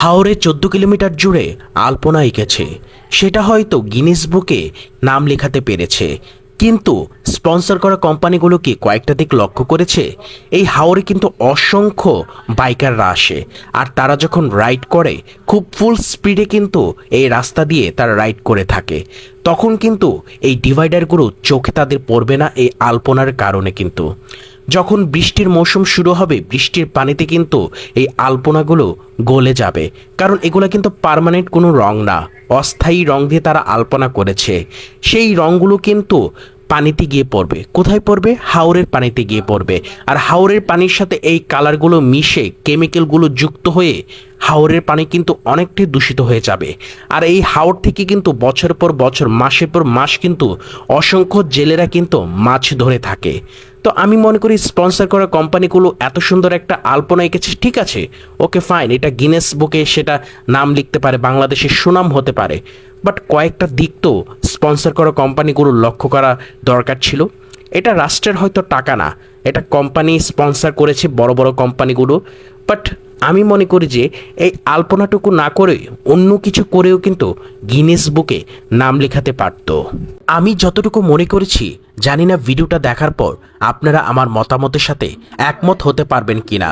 হাওড়ে চোদ্দ কিলোমিটার জুড়ে আলপনা এঁকেছে। সেটা হয়তো গিনিস বুকে নাম লেখাতে পেরেছে। কিন্তু স্পন্সর করা কোম্পানিগুলো কি কয়েকটা দিক লক্ষ্য করেছে। এই হাওড়ে কিন্তু অসংখ্য বাইকাররা আসে। আর তারা যখন রাইড করে, খুব ফুল স্পিডে কিন্তু এই রাস্তা দিয়ে তারা রাইড করে থাকে। তখন কিন্তু এই ডিভাইডারগুলো চোখে তাদের পড়বে না এই আলপনার কারণে কিন্তু। যখন বৃষ্টির মৌসুম শুরু হবে, বৃষ্টির পানিতে কিন্তু এই আলপনাগুলো গলে যাবে। কারণ এগুলো কিন্তু পারমানেন্ট কোনো রং না। অস্থায়ী রং দিয়ে তারা আলপনা করেছে। সেই রঙগুলো কিন্তু পানিতে গিয়ে পড়বে। কোথায় পড়বে? হাওরের পানিতে গিয়ে পড়বে। আর হাওরের পানির সাথে এই কালারগুলো মিশে কেমিক্যালগুলো যুক্ত হয়ে হাওরের পানি কিন্তু অনেকটাই দূষিত হয়ে যাবে। আর এই হাওর থেকে কিন্তু বছর পর বছর মাসের পর মাস কিন্তু অসংখ্য জেলেরা কিন্তু মাছ ধরে থাকে। তো আমি মনে করি স্পন্সর করা কোম্পানিগুলো এত সুন্দর একটা আলপনা এঁকেছে, ঠিক আছে? ওকে ফাইন, এটা গিনেস বুকে সেটা নাম লিখতে পারে, বাংলাদেশের সুনাম হতে পারে। বাট কয়েকটা দিক তো স্পন্সর করা কোম্পানিগুলো লক্ষ্য করা দরকার ছিল। এটা রাষ্ট্রের হয়তো টাকা না। এটা কোম্পানি স্পন্সর করেছে বড় বড় কোম্পানিগুলো। বাট আমি মনে করি যে এই আলপনাটুকু না করে অন্য কিছু করেও কিন্তু গিনেস বুকে নাম লেখাতে পারতো। আমি যতটুকু মনে করেছি, জানি না ভিডিওটা দেখার পর আপনারা আমার মতামতের সাথে একমত হতে পারবেন কিনা।